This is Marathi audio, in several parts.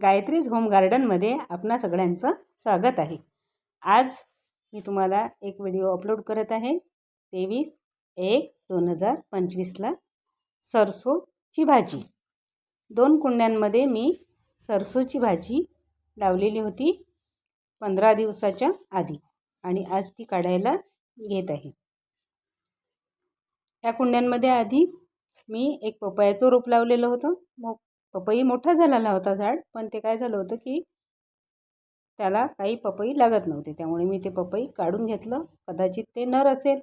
गायत्रीज होम गार्डनमध्ये आपणा सगळ्यांचं स्वागत आहे. आज मी तुम्हाला एक व्हिडिओ अपलोड करत आहे. तेवीस एक दोन हजार पंचवीसला सरसोची भाजी. दोन कुंड्यांमध्ये मी सरसोची भाजी लावलेली होती पंधरा दिवसाच्या आधी आणि आज ती काढायला घेत आहे. या कुंड्यांमध्ये आधी मी एक पपयाचं रोप लावलेलं होतं. मग पपई मोठा झालेला होता झाड पण ते काय झालं होतं की त्याला काही पपई लागत नव्हती. त्यामुळे मी ते पपई काढून घेतलं. कदाचित ते नर असेल.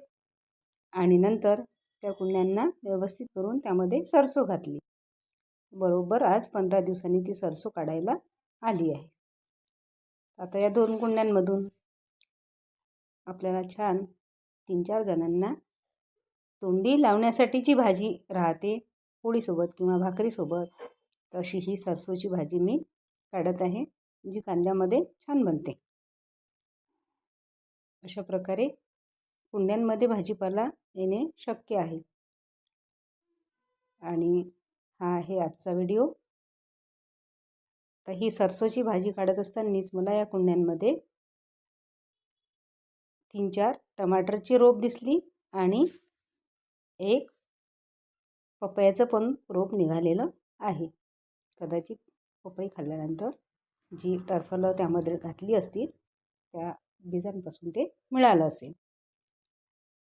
आणि नंतर त्या कुंड्यांना व्यवस्थित करून त्यामध्ये सरसो घातली. बरोबर आज पंधरा दिवसांनी ती सरसो काढायला आली आहे. आता या दोन कुंड्यांमधून आपल्याला छान तीन चार जणांना तोंडी लावण्यासाठीची भाजी राहते. पोळीसोबत किंवा भाकरीसोबत. तशी ही सरसोची भाजी मी काढत आहे जी कांद्यामध्ये छान बनते. अशा प्रकारे कुंड्यांमध्ये भाजीपाला येणे शक्य आहे. आणि हा आहे आजचा व्हिडिओ. तर ही सरसोची भाजी काढत असतानाच मला या कुंड्यांमध्ये तीन चार टमाटरची रोप दिसली आणि एक पपयाचं पण रोप निघालेलं आहे. कदाचित पपई खाल्ल्यानंतर जी टरफलं त्यामध्ये घातली असतील त्या बीजांपासून ते मिळालं असेल.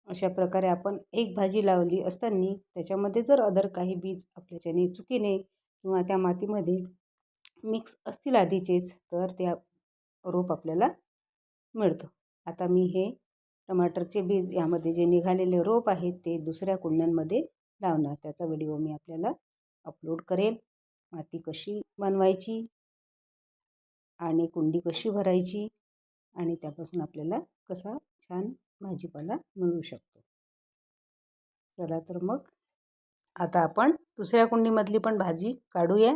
अशा प्रकारे आपण एक भाजी लावली असताना त्याच्यामध्ये जर अदर काही बीज आपल्याच्याने चुकीने किंवा त्या मातीमध्ये मिक्स असतील आधीचेच तर त्या रोप आपल्याला मिळतं. आता मी हे टमाटरचे बीज यामध्ये जे निघालेले रोप आहेत ते दुसऱ्या कुंड्यांमध्ये लावणार. त्याचा व्हिडिओ मी आपल्याला अपलोड करेल. माती कशी बनवायची आणि कुंडी कशी भरायची आणि त्यापासून आपल्याला कसा छान भाजीपाला मिळू शकतो. चला तर मग आता आपण दुसऱ्या कुंडीमधली पण भाजी काढूया.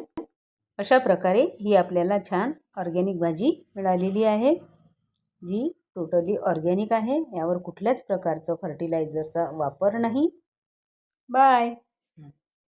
अशा प्रकारे ही आपल्याला छान ऑर्गॅनिक भाजी मिळालेली आहे जी टोटली ऑर्गॅनिक आहे. यावर कुठल्याच प्रकारचं फर्टिलायझरचा वापर नाही. बाय!